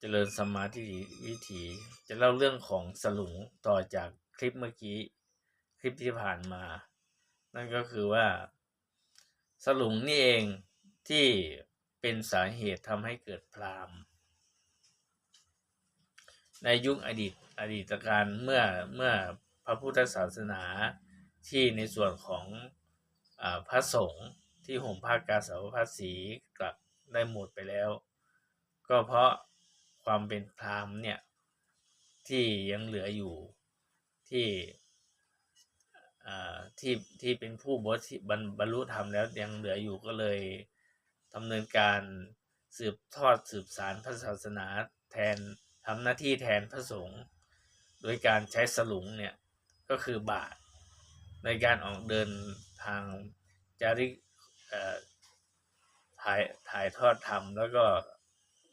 เจริญสมาธิวิถี จะเล่าเรื่องของสลุงต่อจากคลิปเมื่อกี้ คลิปที่ผ่านมา นั่นก็คือว่า สลุงนี่เองที่เป็นสาเหตุทำให้เกิดพราหมณ์ในยุคอดีตอดีตการเมื่อเมื่อพระพุทธศาสนาที่ในส่วนของอพระสงฆ์ที่ห่มผ้ากาสาวพัสสีกลับได้หมดไปแล้ว ก็เพราะ ความเป็นพราหมณ์เนี่ยที่ยังเหลืออยู่ที่ที่ที่เป็นผู้บรบรรบรลุธรรมแล้วยังเหลืออยู่ก็เลยดำเนินการสืบทอดสืบสารพระศาสนาแทนทำหน้าที่แทนพระสงฆ์โดยการใช้สลุงเนี่ยก็คือบาทในการออกเดินทางจาริกถ่ายถ่ายทอดธรรมแล้วก็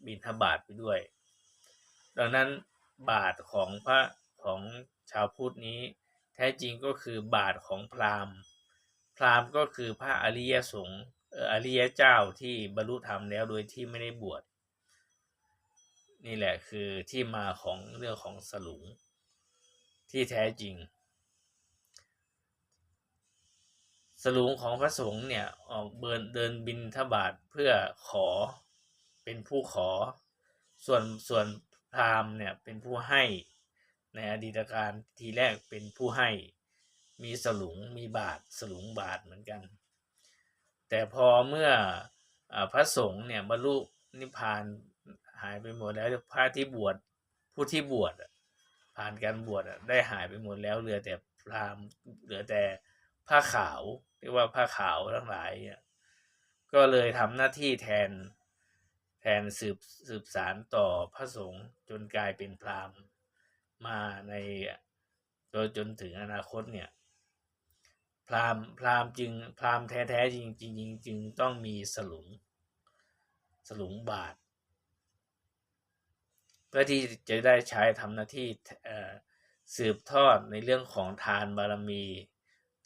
บิณฑบาตไปด้วย ดังนั้นบาทของพระของชาวพุทธนี้ แท้จริงก็คือบาทของพราหมณ์ พราหมณ์ก็คือพระอริยสงฆ์เอ่ออริยเจ้าที่บรรลุธรรมแล้วโดยที่ไม่ได้บวชนี่แหละคือที่มาของเรื่องของสลุงที่แท้จริง สลุงของพระสงฆ์เนี่ยออกเดินเดินบินทบาทเพื่อขอเป็นผู้ขอ ส่วนส่วน พราหมณ์เนี่ยเป็นผู้ให้ ในอดีตการทีแรกเป็นผู้ให้ มีสลุงมีบาทสลุงบาทเหมือนกัน แต่พอเมื่ออพระสงฆ์เนี่ยบรรลุนิพพานหายไปหมดแล้วพระที่บวชผู้ที่บวชผ่านการบวชได้หายไปหมดแล้วเหลือแต่พราหมณ์เหลือแต่ผ้าขาวเรียกว่าผ้าขาวทั้งหลายเนี่ยก็เลยทำหน้าที่แทน แทนสืบสืบสารต่อพระสงฆ์จนกลายเป็นพราหมณ์มาในโดยจนถึงอนาคตเนี่ย พราหมณ์พราหมณ์จึงพราหมณ์แท้ๆจริงจริงจึงต้องมีสลุงสลุงบาท เพื่อที่จะได้ใช้ทำหน้าที่เอ่อสืบทอดในเรื่องของทานบารมี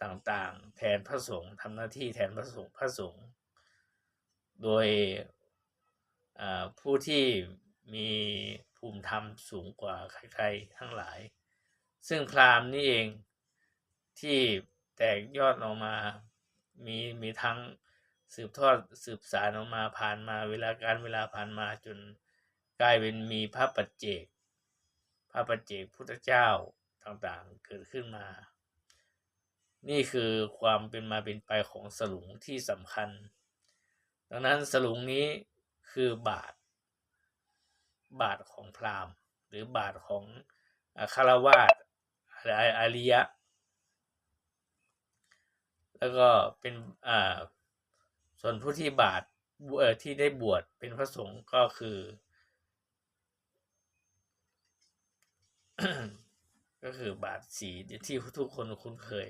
ต่างๆ แทนพระสงฆ์ทำหน้าที่แทนพระสงฆ์พระสงฆ์โดย ผู้ที่มีภูมิธรรมสูงกว่าใครๆทั้งหลาย ซึ่งพราหมณ์นี่เองที่แตกยอดออกมามีมีทั้งสืบทอดสืบสารออกมาผ่านมาเวลาการเวลาผ่านมาจนกลายเป็นมีพระปัจเจก พระปัจเจกพุทธเจ้าต่างๆเกิดขึ้นมา นี่คือความเป็นมาเป็นไปของสลุงที่สำคัญ ดังนั้นสลุงนี้ คือบาท บาทของพราหมณ์ หรือบาทของคารวาสอาริยะ แล้วก็เป็นอ่าส่วนผู้ที่บาทเออที่ได้บวชเป็นพระสงฆ์ก็คือ ก็คือบาทสีที่ทุกคนคุ้นเคย